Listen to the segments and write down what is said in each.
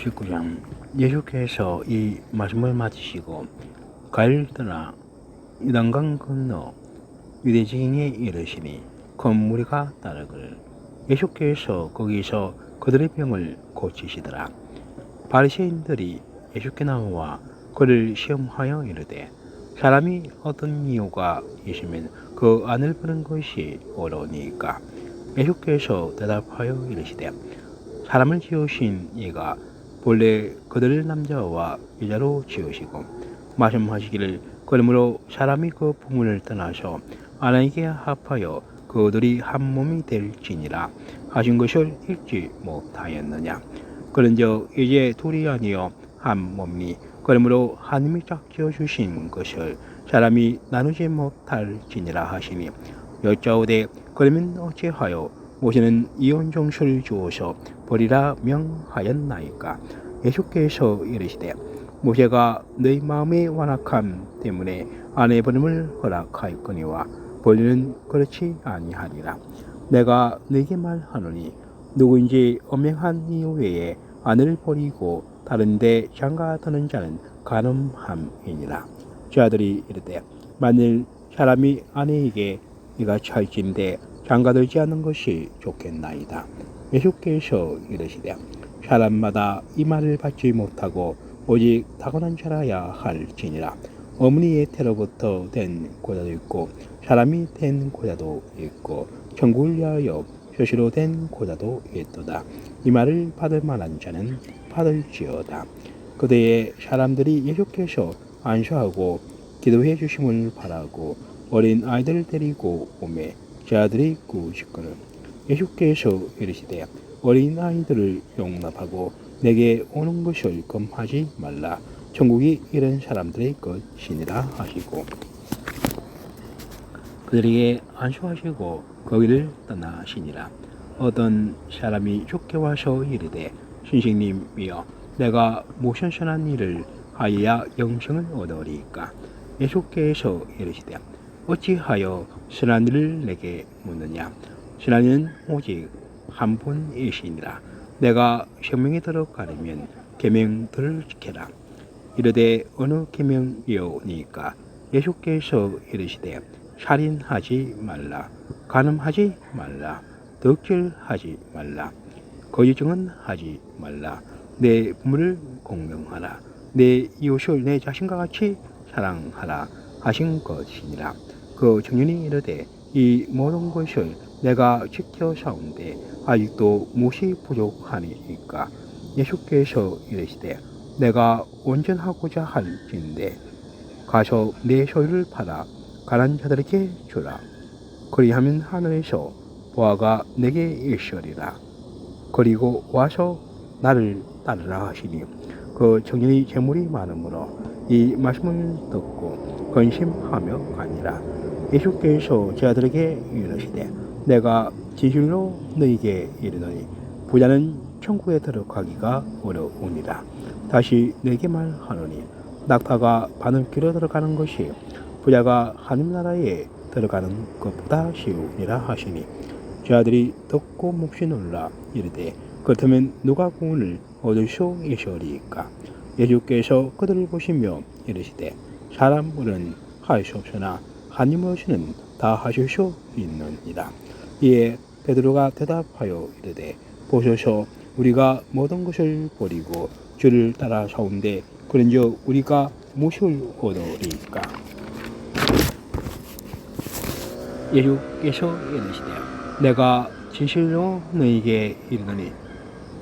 19장 예수께서 이 말씀을 마치시고 가를 떠나 이단강 건너 유대지경에 이르시니 큰 무리가 따르거늘 예수께서 거기서 그들의 병을 고치시더라. 바리새인들이 예수께 나와 그를 시험하여 이르되 사람이 어떤 이유가 있으면 그 안을 보는 것이 어려우니까? 예수께서 대답하여 이르시되 사람을 지으신 이가 본래 그들을 남자와 여자로 지으시고 말씀하시기를 그러므로 사람이 그 부모를 떠나서 아내에게 합하여 그들이 한 몸이 될지니라 하신 것을 읽지 못하였느냐. 그런즉 이제 둘이 아니요 한 몸이 그러므로 하나님이 짝지어 주신 것을 사람이 나누지 못할지니라 하시니 여짜오되 그러면 어찌하여 모세는 이혼 정수를 주어서 버리라 명하였나이까. 예수께서 이르시되 모세가 너희 마음의 완악함 때문에 아내 버림을 허락하였거니와 본인은 그렇지 아니하리라. 내가 네게 말하노니 누구인지 엄명한 이유 외에 아내를 버리고 다른데 장가 드는 자는 가늠함이니라. 저들이 이르되 만일 사람이 아내에게 네가 찰진데 장가들지 않는 것이 좋겠나이다. 예수께서 이르시되 사람마다 이 말을 받지 못하고 오직 타고난 자라야 할지니라. 어머니의 태로부터 된 고자도 있고 사람이 된 고자도 있고 천국을 위하여 표시로 된 고자도 있도다. 이 말을 받을 만한 자는 받을지어다. 그대의 사람들이 예수께서 안수하고 기도해 주심을 바라고 어린 아이들을 데리고 오매 자들이 꾸짖거늘 예수께서 이르시되 어린 아이들을 용납하고 내게 오는 것을 검하지 말라. 천국이 이런 사람들의 것이니라 하시고. 그들에게 안수하시고 거기를 떠나시니라. 어떤 사람이 죽게 와서 이르되 신식님이여 내가 무슨 선한 일을 하여야 영생을 얻으리까? 예수께서 이르시되 어찌하여 선한 일을 내게 묻느냐 일은 오직 한 분이시니라 내가 생명에 들어가려면 계명들을 지켜라. 이르되 어느 계명이오니까 예수께서 이르시되 살인하지 말라 간음하지 말라 덕질하지 말라 거짓 증언하지 말라. 내 부모를 공경하라. 내 이웃을 내 자신과 같이 사랑하라 하신 것이니라. 그 청년이 이르되 이 모든 것을 내가 지켜 사온데 아직도 무엇이 부족하니까. 예수께서 이르시되 내가 온전하고자 할진데 가서 내 소유를 팔아 가난 자들에게 주라. 그리하면 하늘에서 보아가 내게 있으리라. 그리고 와서 나를 따르라 하시니 그 청년이 재물이 많으므로 이 말씀을 듣고 근심하며 가니라. 예수께서 제자들에게 이르시되 내가 진실로 너희에게 이르노니 부자는 천국에 들어가기가 어려우니라 다시 내게 말하노니 낙타가 바늘길에 들어가는 것이 부자가 하늘 나라에 들어가는 것보다 쉬우니라 하시니 제자들이 듣고 몹시 놀라 이르되 그렇다면 누가 구원을 얻을 수 있으리까? 예수께서 그들을 보시며 이르시되 사람은 할 수 없으나 하나님 없이는 다수 있느니라. 이에 베드로가 대답하여 이르되 보소서 우리가 모든 것을 버리고 주를 따라 사온데 그런즉 우리가 무엇을 얻으리까? 예수께서 이르시되 내가 진실로 너에게 이르노니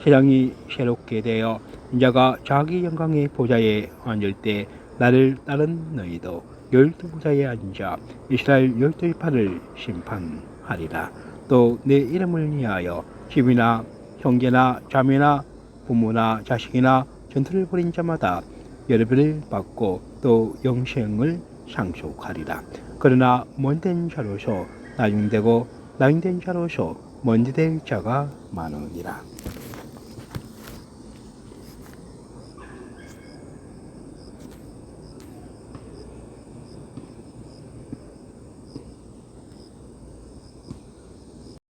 세상이 새롭게 되어 인자가 자기 영광의 보좌에 앉을 때 나를 따른 너희도 열두 보좌에 앉아 이스라엘 열두 지파를 심판하리라. 또 내 이름을 위하여 집이나 형제나 자매나 부모나 자식이나 전투를 벌인 자마다 열배를 받고 또 영생을 상속하리라. 그러나 먼된 자로서 나중되고 나중된 자로서 먼지 될 자가 많으니라